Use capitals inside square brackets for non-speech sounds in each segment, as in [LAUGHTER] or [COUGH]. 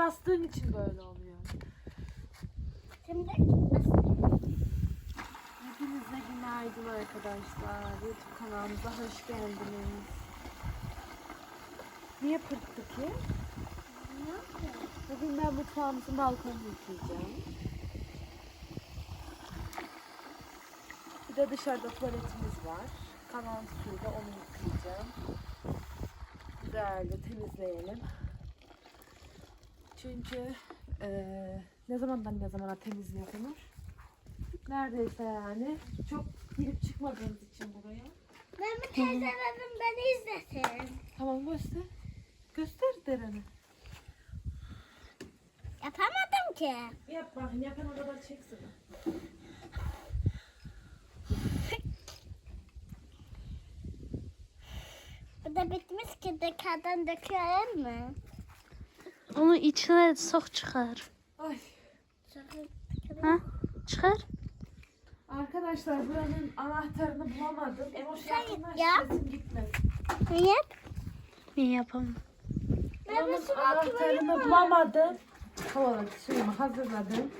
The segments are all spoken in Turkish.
bastığın için böyle oluyor. Şimdi Hepinize günaydın arkadaşlar. YouTube kanalımıza hoş geldiniz. Niye pırttık ki? ne? Bugün ben mutfağımızın balkonunu yıkayacağım. Bir de dışarıda tuvaletimiz var. Kalan suyla onu yıkayacağım. Güzelce temizleyelim. Çünkü eee ne zamandan ne zamana temizliği yapılır? Neredeyse yani. Çok girip çıkmadığımız için buraya. Mehmet teyzelerim beni izlesin. Tamam göster. Göster Deren'i. Yapamadım ki. Yap bakayım yapan kadar çeksin. Bu da bitmiş ki dışarıdan döküyorum mu? Onu içine sok çıkar. Ay. Ha? Çıkar. Arkadaşlar buranın anahtarını bulamadım. Emoş Sen yakınlaş yap. sesim gitmedi. Niye? Ben yapamam. Buranın anahtarını bulamadım. Havalı suyumu hazırladım.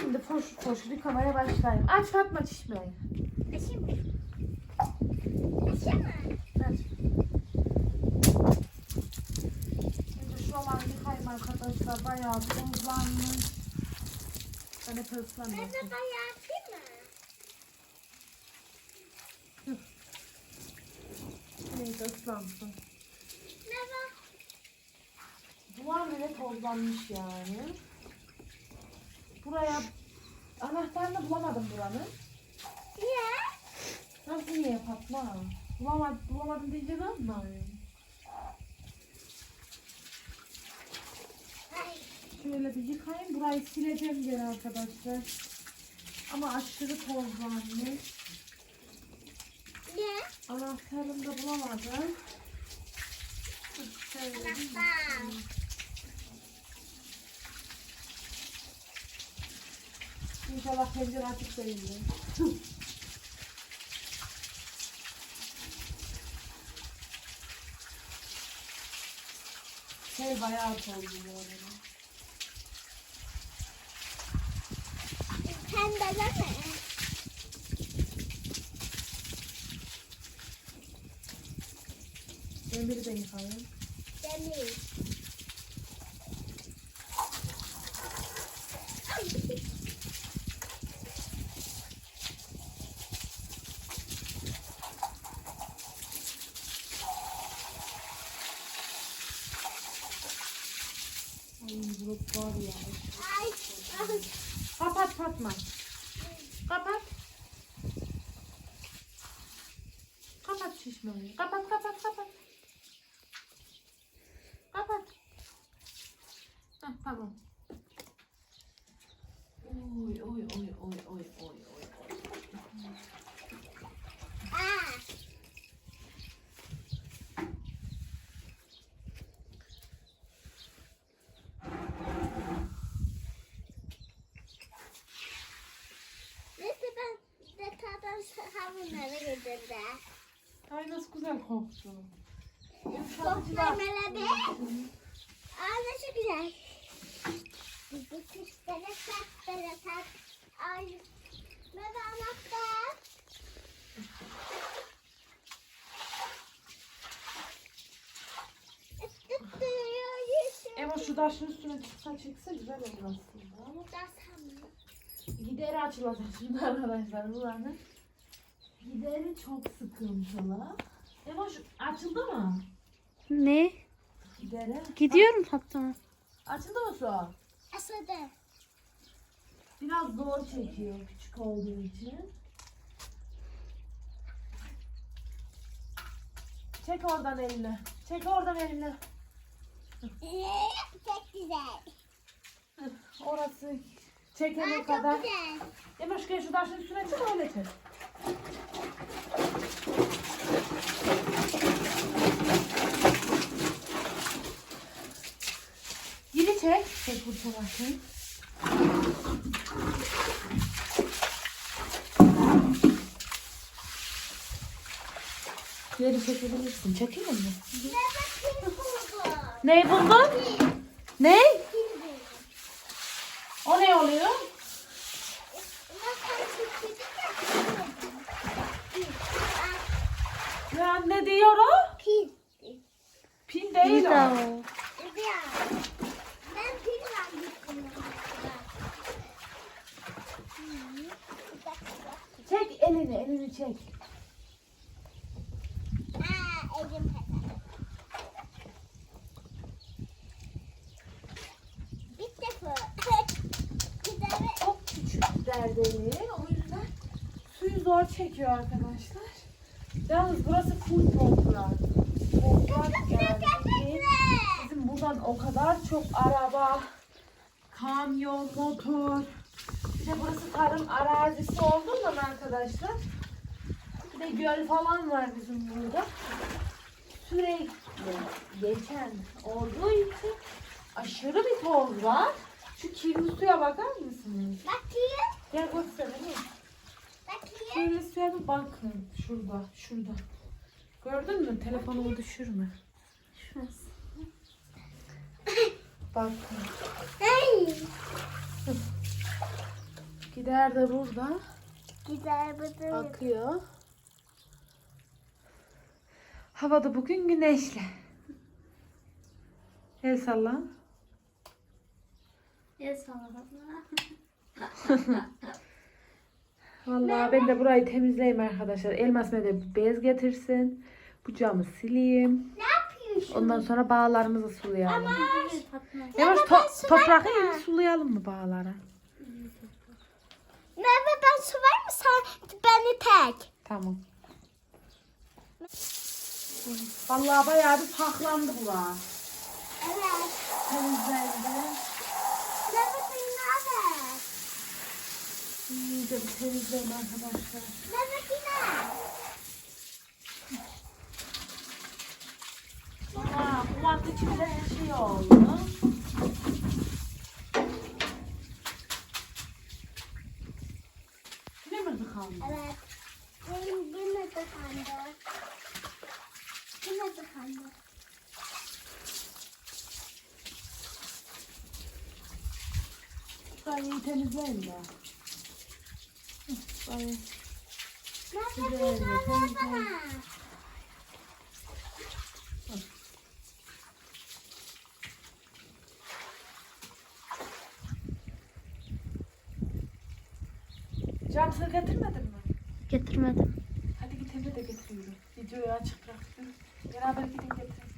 Şimdi foşur foşur yıkamaya başlayayım. Aç Fatma çişmeyi. Açayım mı? Açayım mı? Aç. Şimdi şuraları yıkayayım Bayağı tozlanmış. Ben hep Ben ıslanmıyorum. de bayağı açayım mı? Neyse ıslansın. Duvar bile tozlanmış yani. Buraya anahtarını bulamadım buranın. Niye? Nasıl niye Fatma? Bulamadım, bulamadım deyince ne? Ay. Şöyle bir yıkayayım. Burayı sileceğim gene arkadaşlar. Ama aşırı tozlanmış. Niye? Anahtarını da bulamadım. Şöyle. İnşallah pencere açık değildir. Şey bayağı tozlu bu arada. Demiri de yıkayayım. Demir. Ay bulut var ya. Ay. Ay. Kapat Fatma. Kapat. Kapat şişmeyi. Kapat kapat kapat. Kapat. Heh, tamam. Oy oy oy oy oy oy güzel koktu. Koklamela be. Aa nasıl güzel. Bu kuşlara tatlara tat. Ay. De anahtar. Ema şu taşın üstüne çıksa çekse güzel olur aslında ama gideri açılacak şimdi arkadaşlar buranın. Gideri çok sıkıntılı. Şu açıldı mı? Ne? Gideri. Gidiyorum hatta. Açıldı mı su? Asadı. Biraz zor çekiyor küçük olduğu için. Çek oradan elini. Çek oradan elini. [LAUGHS] Çok güzel. Orası çekene Aa, kadar. çok güzel. Ema şu şu taşın üstüne çık öyle çek. Yine çek. Çek bu tarafı. Geri çekebilirsin. Çekeyim mi? Burada? Ne buldun? Ne? Pil buldum. O ne oluyor? Nasıl çekildi ya? Pil buldum. Pil. Aa, Ya ne diyor o? Pil. Pin Bir değil daha o. o. Evet ya. Ben pil verdim. Çek elini, elini çek. Aa, elim kadar. Bitti bu. Güzel. Çok küçük derdeli. O yüzden suyu zor çekiyor arkadaşlar. Yalnız burası full toprak. Toprak yani. Bizim buradan o kadar çok araba, kamyon, motor. De burası tarım arazisi olduğundan arkadaşlar. Bir de göl falan var bizim burada. Sürekli geçen olduğu için aşırı bir toz var. Şu kirli suya bakar mısınız? Bakayım. Gel gösterelim. Bakayım. Kirli suya bir bakın. Şurada, şurada. Gördün mü? Telefonumu düşürme. [LAUGHS] Bakın. Hey. Gider de burada. Güzel bu da. Akıyor. Havada bugün güneşli. El salla. El salla. [LAUGHS] Vallahi ben de burayı temizleyeyim arkadaşlar. Elmas ne de bez getirsin. Bu camı sileyim. Ne yapıyorsun? Ondan sonra bağlarımızı sulayalım. Fatma. Yavaş to- toprağı iyi sulayalım mı bağlara? Merve ben su var mı sen beni tek? Tamam. Vallahi bayağı bir paklandı bu var. Evet. Temizlendi. Merve sen ne haber? İyice bir temizleyin arkadaşlar. Aa, bu mantı içinde her şey oldu. Ne mi tıkandı? Evet. Benim yine tıkandı. Yine tıkandı. Burayı iyi temizleyin de. Merve Güzel, güzel. bana. Cam getirmedin mi? Getirmedim. Hadi git eve de getiriyorum. Videoyu açık bıraktım. Beraber gidin getirin.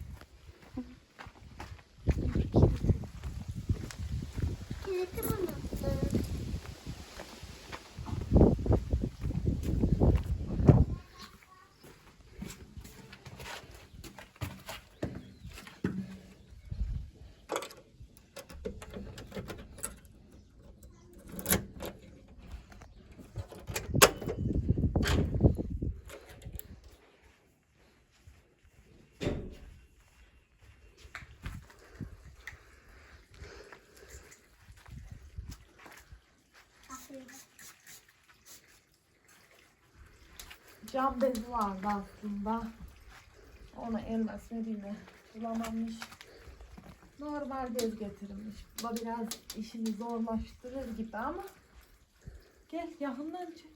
Kilitimi unuttum. Cam bezi vardı aslında. Onu elmas Medine bulamamış. Normal bez getirmiş. Bu biraz işini zorlaştırır gibi ama. Gel yakından çek.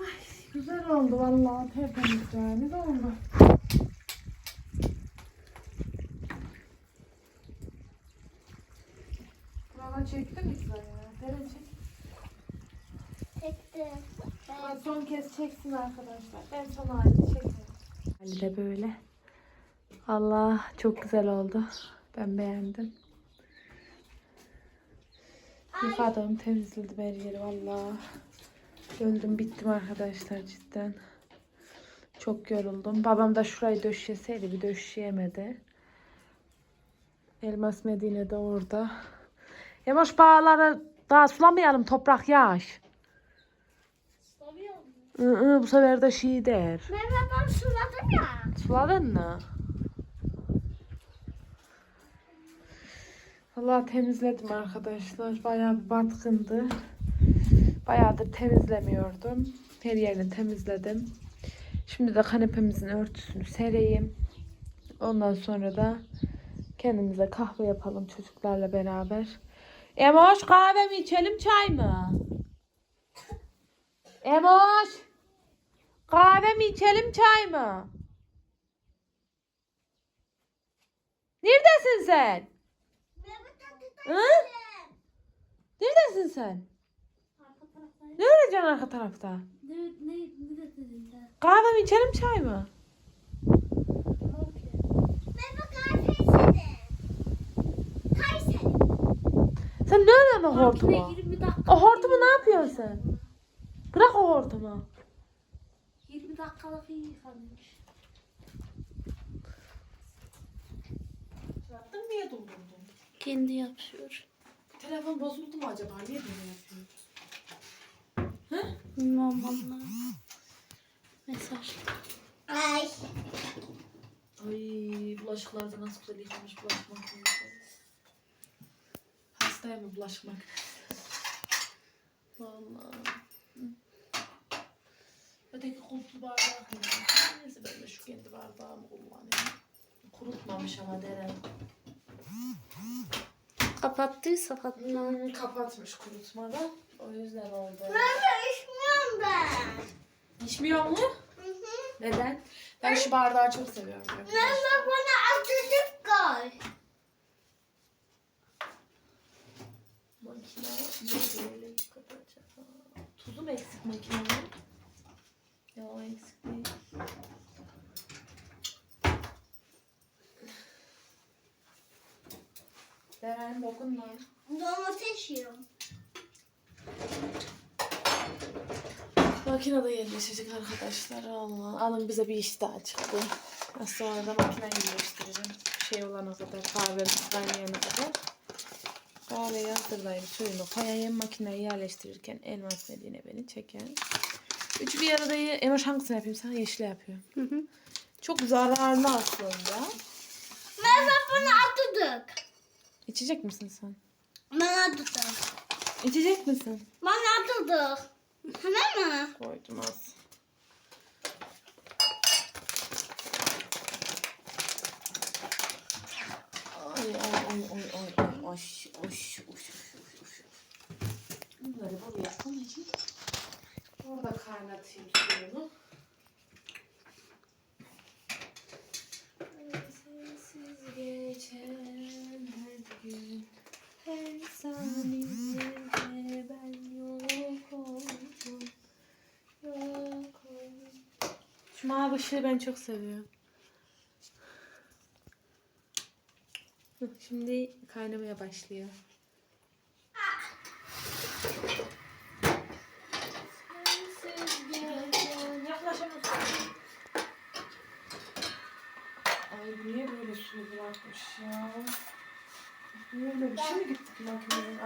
Ay, güzel oldu vallahi tertemiz yani oldu? Buradan çekti mi güzel ya? Derin çek. Çekti. Ben son kez çeksin arkadaşlar. En son halini çekelim. Hali de böyle. Allah çok güzel oldu. Ben beğendim. Yıkadım, temizledim her yeri valla. Öldüm bittim arkadaşlar cidden. Çok yoruldum. Babam da şurayı döşeseydi bir döşeyemedi. Elmas Medine de orada. Yavaş bağları daha sulamayalım toprak yağış. Hı, bu sefer de şey der. Ben suladım ya. Suladın mı? Allah temizledim arkadaşlar. Bayağı bir batkındı. Bayağıdır temizlemiyordum. Her yerini temizledim. Şimdi de kanepemizin örtüsünü sereyim. Ondan sonra da kendimize kahve yapalım çocuklarla beraber. Emoş kahve mi içelim çay mı? Emoş kahve mi içelim çay mı? Neredesin sen? Hı? Neredesin sen? Arka tarafta Ne öğreceksin arka tarafta? Kahve mi içelim çay mı? Sen ne öğrendin hortumu? Makine 20 dakika. O hortumu ne yapıyorsun sen? Bırak o hortumu. 20 dakikalık iyi yıkanmış. Yaptın niye doldurdun? Kendi yapıyor. Telefon bozuldu mu acaba? Niye böyle yapıyor? Bilmem valla. Mesaj. Ay. Ay bulaşıkları da nasıl güzel yıkamış bulaşık makinesi. Hastaya mı bulaşık makinesi? Vallahi. Öteki kulplu bardağı kullanıyor. Neyse ben de şu kendi bardağımı kullanayım. Kurutmamış ama Deren. Kapattıysa kapatma. Hmm, kapatmış kurutmadan. O yüzden oldu. Merhaba içmiyorum ben. İçmiyor mu? Hı hı. Neden? Ben şu bardağı çok seviyorum. arkadaşlar. Merhaba bana azıcık koy. Makine niye böyle kapatacak? Tuzu mu eksik makinenin? Ya o eksik değil. Deren dokunma. Domates yiyorum. Makine de yerleşecek arkadaşlar. Allah. Alın bize bir iş daha çıktı. Az sonra da makineyi yerleştireceğim. Şey olana kadar, kahvemiz kaynayana kadar. Kahveyi hazırlayayım, suyunu koyayım. Makineyi yerleştirirken elmas Medine beni çeken. Üçü bir arada ye- Emoş hangisini yapayım sana? Yeşil yapıyorum. Hı hı. Çok zararlı aslında. Merhaba bana atladık. İçecek misin sen? Bana atladık. İçecek misin? Bana atladık. Tamam mı? Koydum az. Ay ay ay ay ay ay ay oş oş oş oş oş. Bunları buraya koyayım. Orada kaynatayım suyunu. Sensiz geçen her gün her saniyede ben yok oldum. Yok oldum. Şu mavi ışığı ben çok seviyorum. Şimdi kaynamaya başlıyor. Sensiz geçen- Yaklaşamıyorsun. Ay bu niye böyle su bırakmış ya? Böyle bir şey mi gittik makinenin?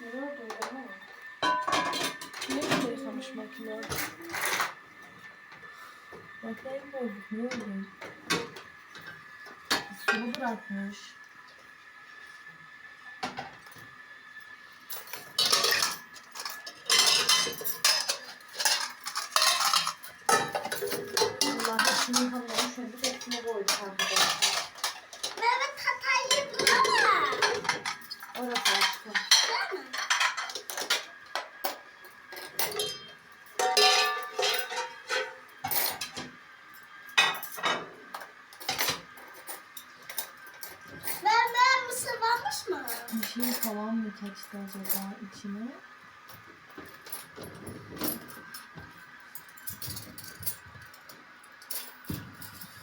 Diyor? Nerede öyle ama? Niye böyle yıkamış makine? Makineyi mi bozduk? Ne oldu? Sulu bırakmış. Allah şimdi yıkamıyorum. Şöyle bir hepsine koyduk arkadaşlar. Merhaba tatayı bulama. Orası açtım. Değil mi? Ben ben mısır mı? Bir şey falan mı kaçtı acaba içine?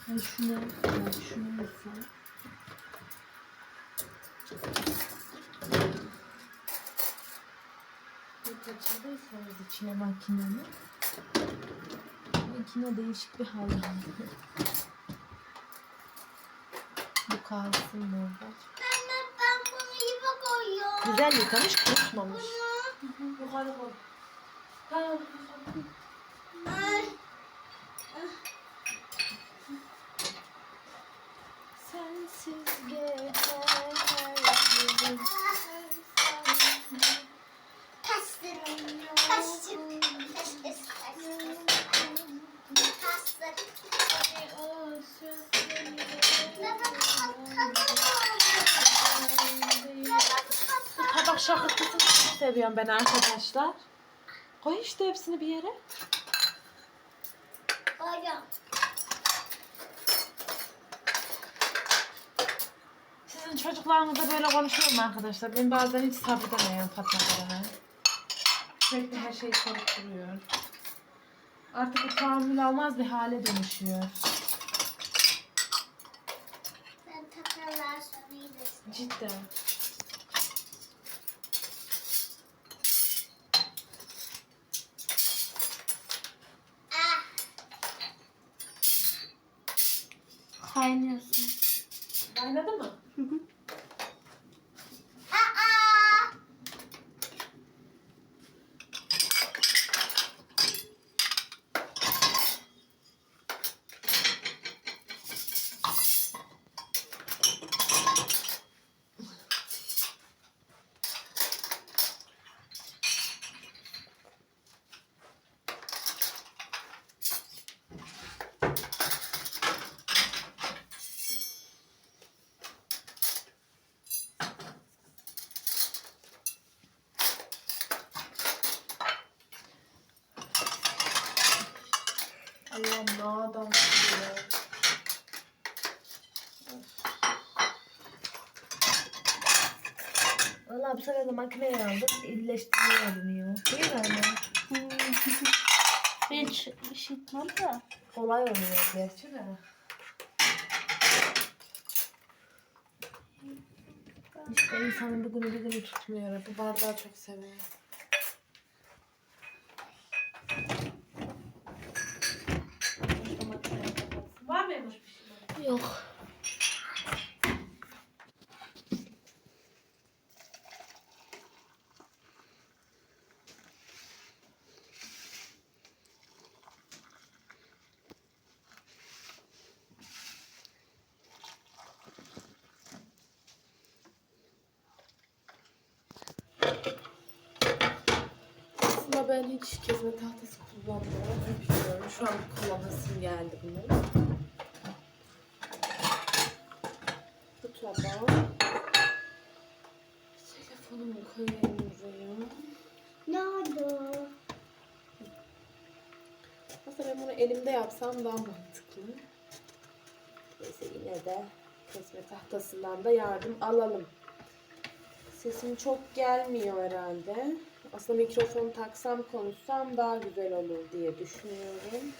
Ay şunu, ay şunu? Ne kaçırdıysanız içine makinenin. Makine değişik bir aldı. Bu kalsın orada. Güzel yıkamış, kurutmamış. Yukarı koy. Tamam. Şakırtısını çok seviyorum ben arkadaşlar. Koy işte hepsini bir yere. Hocam. Sizin çocuklarınızla böyle konuşuyor mu arkadaşlar? Ben bazen hiç sabredemiyorum Fatma Karan'a. Sürekli her şeyi sorup duruyor. Artık bu tahammül almaz bir hale dönüşüyor. Ben takarlar iyileştim. Cidden. Kaynıyorsun. Kaynadı mı? Aa. Allah'ım ne adam ya. Valla bu sefer de makineye aldık. İyileştirmeye alınıyor. Değil mi anne? Ben hiç işitmem de. Kolay oluyor gerçi de. İşte insanın bir günü bir günü tutmuyor. Bu bardağı çok seviyor. Var mıymış bir şey? Yok. Aslında ben hiç kesme tahtası kullanmıyorum. Bilmiyorum. Şu an kullanasım geldi bunu. Bu tabağı. Telefonumu koyayım buraya. Ne oldu? Aslında ben bunu elimde yapsam daha mantıklı. Neyse yine de kesme tahtasından da yardım alalım. Sesim çok gelmiyor herhalde. Aslında mikrofonu taksam konuşsam daha güzel olur diye düşünüyorum.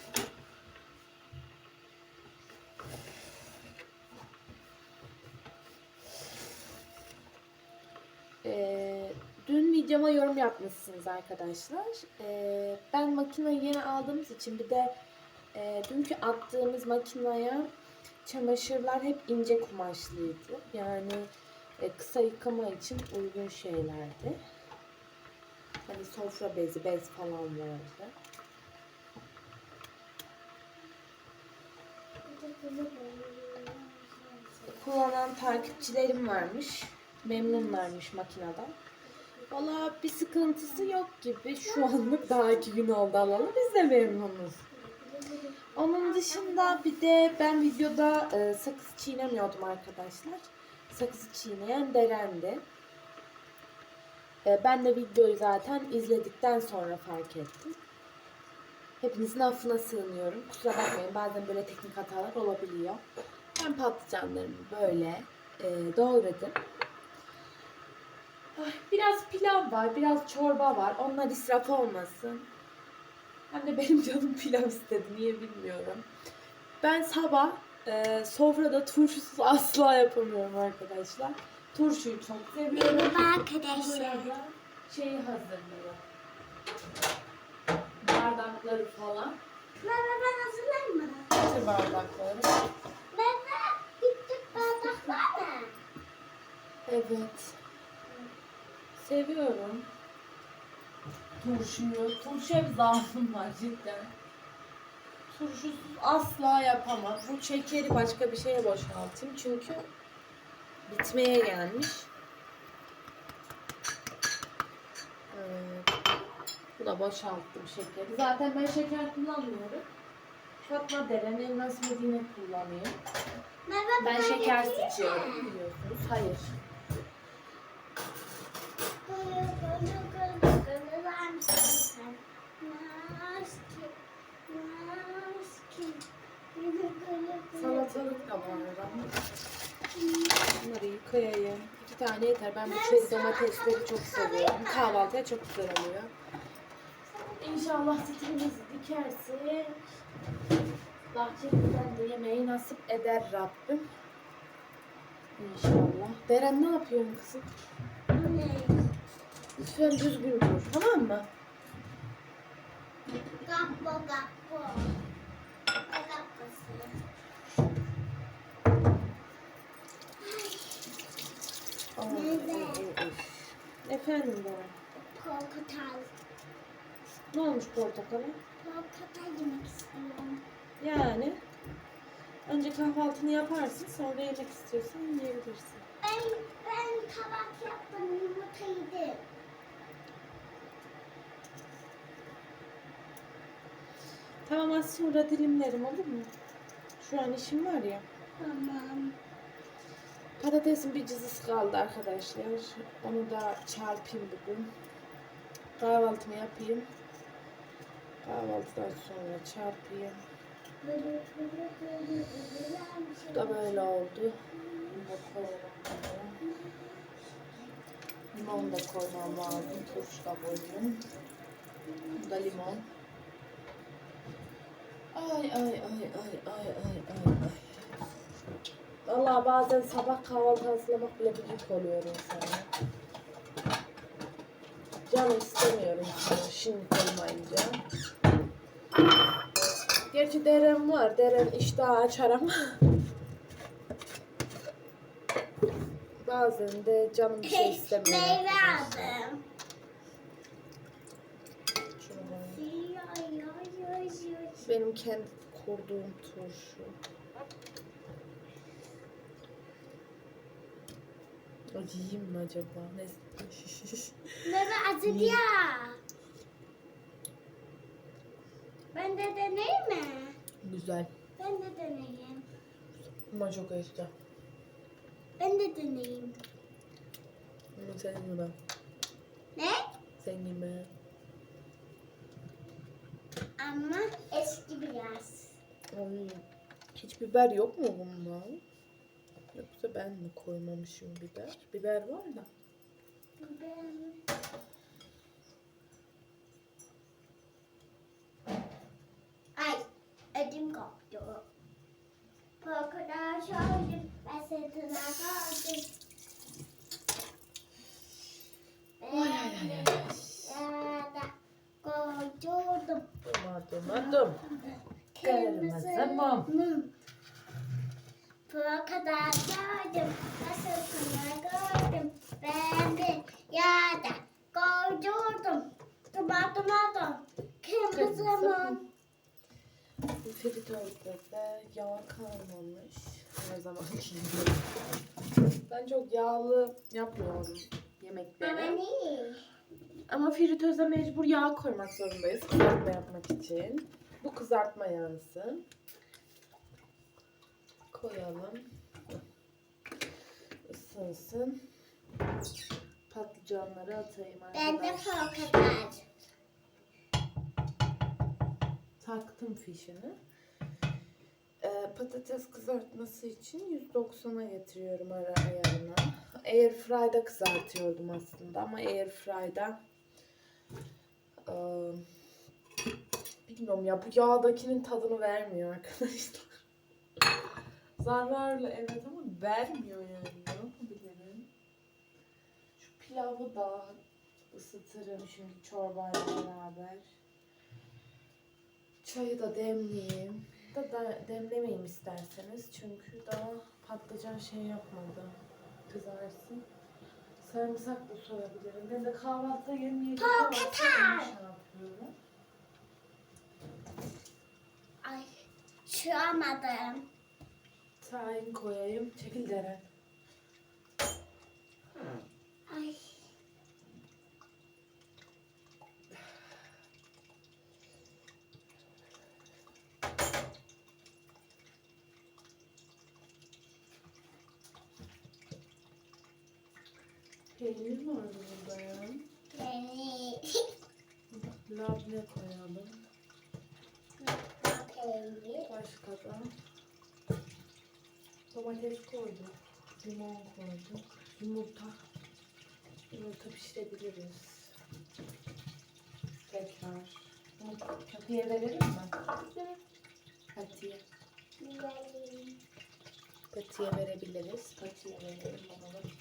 Ee, dün videoma yorum yapmışsınız arkadaşlar. Ee, ben makineyi yeni aldığımız için bir de e, dünkü attığımız makineye çamaşırlar hep ince kumaşlıydı. Yani e, kısa yıkama için uygun şeylerdi. Hani sofra bezi, bez falan vardı. Kullanan takipçilerim varmış. Memnunlarmış makineden. Valla bir sıkıntısı yok gibi. Şu anlık daha iki gün oldu alalı. Biz de memnunuz. Onun dışında bir de ben videoda e, sakız çiğnemiyordum arkadaşlar. Sakızı çiğneyen Deren'di. E, ben de videoyu zaten izledikten sonra fark ettim. Hepinizin affına sığınıyorum. Kusura bakmayın bazen böyle teknik hatalar olabiliyor. Ben patlıcanlarımı böyle e, doğradım. Biraz pilav var, biraz çorba var. Onlar israf olmasın. Hem de benim canım pilav istedi. Niye bilmiyorum. Ben sabah e, sofrada turşusuz asla yapamıyorum arkadaşlar. Turşuyu çok seviyorum. Merhaba arkadaşlar. Burada şeyi hazırlıyor. Bardakları falan. Merhaba ben hazırlayayım mı? Getir bardakları. Merhaba gittik bardaklar da. Evet. Seviyorum. Turşuyu. Turşuya bir zaafım var cidden. Turşusuz asla yapamam. Bu şekeri başka bir şeye boşaltayım çünkü bitmeye gelmiş. Evet. Bu da boşalttım şekeri. Zaten ben şeker kullanmıyorum. Fatma Deren Elmas Medine kullanıyor. Merhaba Ben şeker seçiyorum biliyorsunuz. Hayır. Salatalık da var. Bunları yıkayayım. İki tane yeter. Ben bu çeri domatesleri çok seviyorum. Kahvaltıya çok güzel oluyor. İnşallah sütümüzü dikersin. Bahçemizden de yemeği nasip eder Rabbim. İnşallah. Deren ne yapıyorsun kızım? Bu ne? Lütfen düzgün dur. Tamam mı? Gappo gappo. Ay. Efendim Deren. Portakal. Ne olmuş portakala? Portakal yemek istiyorum. Yani önce kahvaltını yaparsın sonra yemek istiyorsan yiyebilirsin. Ben ben kahvaltı yaptım yumurta yedim. Tamam az sonra dilimlerim olur mu? Şu an işim var ya. Tamam. Patatesin bir cızısı kaldı arkadaşlar. Onu da çarpayım bugün. Kahvaltımı yapayım. Kahvaltıdan sonra çarpayım. Bu da böyle oldu. Limon da koymam lazım. Turşu da koyayım. Bu da limon. Ay ay ay ay ay ay ay ay. Vallahi bazen sabah kahvaltı hazırlamak bile bir yük oluyor insana. Canım istemiyorum şimdi koymayınca. Gerçi derem var. Deren iştahı açar ama. Bazen de canım bir şey istemiyor. Meyve aldım. Benim kendi kurduğum turşu. Yiyeyim mi acaba? Ne? [LAUGHS] Meyve acıdı ya. Ben de deneyim mi? Güzel. Ben de deneyeyim. Ama çok acı. Ben de deneyeyim. Ama sen yeme. Ne? Sen yeme. Ama eski biraz. Ay, hiç biber yok mu bunda? Yoksa ben mi koymamışım biber? Biber var da. Ben... Ay, ödüm koptu. Korkudan şöyle ben sırtına kaldım. Ay ay ay ay. Koydum. Adım adım. Kırmızı mum. Kadar gördüm, nasıl gördüm. Ben bir yada koydum. Duman duman Kırmızı mum. Fritözde de yağ kalmamış. Her zaman. Ben çok yağlı yapmıyorum Ama yemekleri. ne? Ama fritöze mecbur yağ koymak zorundayız kızartma yapmak için. Bu kızartma yağısı. Koyalım. Isınsın. Patlıcanları atayım Ben de arkadaşlar. portakal. Taktım fişini. Ee, patates kızartması için 190'a getiriyorum ara ayarına. Airfry'da kızartıyordum aslında ama Airfry'da eee, bilmiyorum ya bu yağdakinin tadını vermiyor arkadaşlar. Zararlı evet ama vermiyor yani ne yapabilirim? Şu pilavı da ısıtırım şimdi çorbayla beraber. Çayı da demleyeyim. Da, da demlemeyeyim isterseniz. Çünkü daha patlıcan şey yapmadı. Kızarsın. Sarımsak da soyabilirim. Ben de kahvaltıda yemeyecek Portakal. şey yapıyorum. Ay, çıkamadım. Tahin koyayım. Çekil Deren. Ay. Peynir var burada ya. Peynir. kurabiye koyalım. Peynir. Başka da domates koyduk. Limon koyduk. Yumurta. Yumurta pişirebiliriz. Tekrar. Patiye verelim mi? Patiye. Patiye verebiliriz. Patiye verelim bakalım.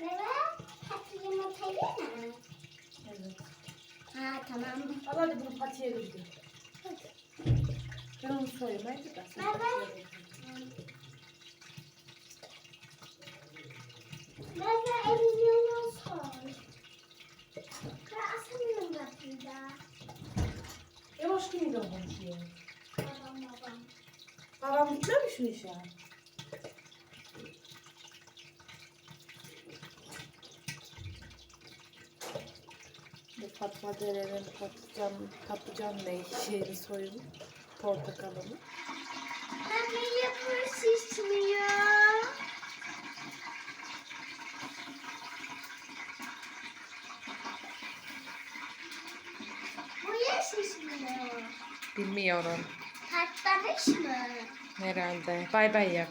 Evet. Hadi yumurta yeme. Evet. Ha tamam. Al hadi bunu patiye verdim. Hadi. Ben onu söylemeydim de sen Baba. patiye. Baba elini soy. Krasını bakıyla. Yavaş kiminle konuşuyor? Babam babam. Babam gitmemiş mi işe? Bu Fatma Dere'nin patlıcan, patlıcan ne şeyini soyun. Portakalını. Anne yapıyor şişmiyor. Bu ya şişmiyor. Bilmiyorum. Patlamış mı? Herhalde. Bay bay yap.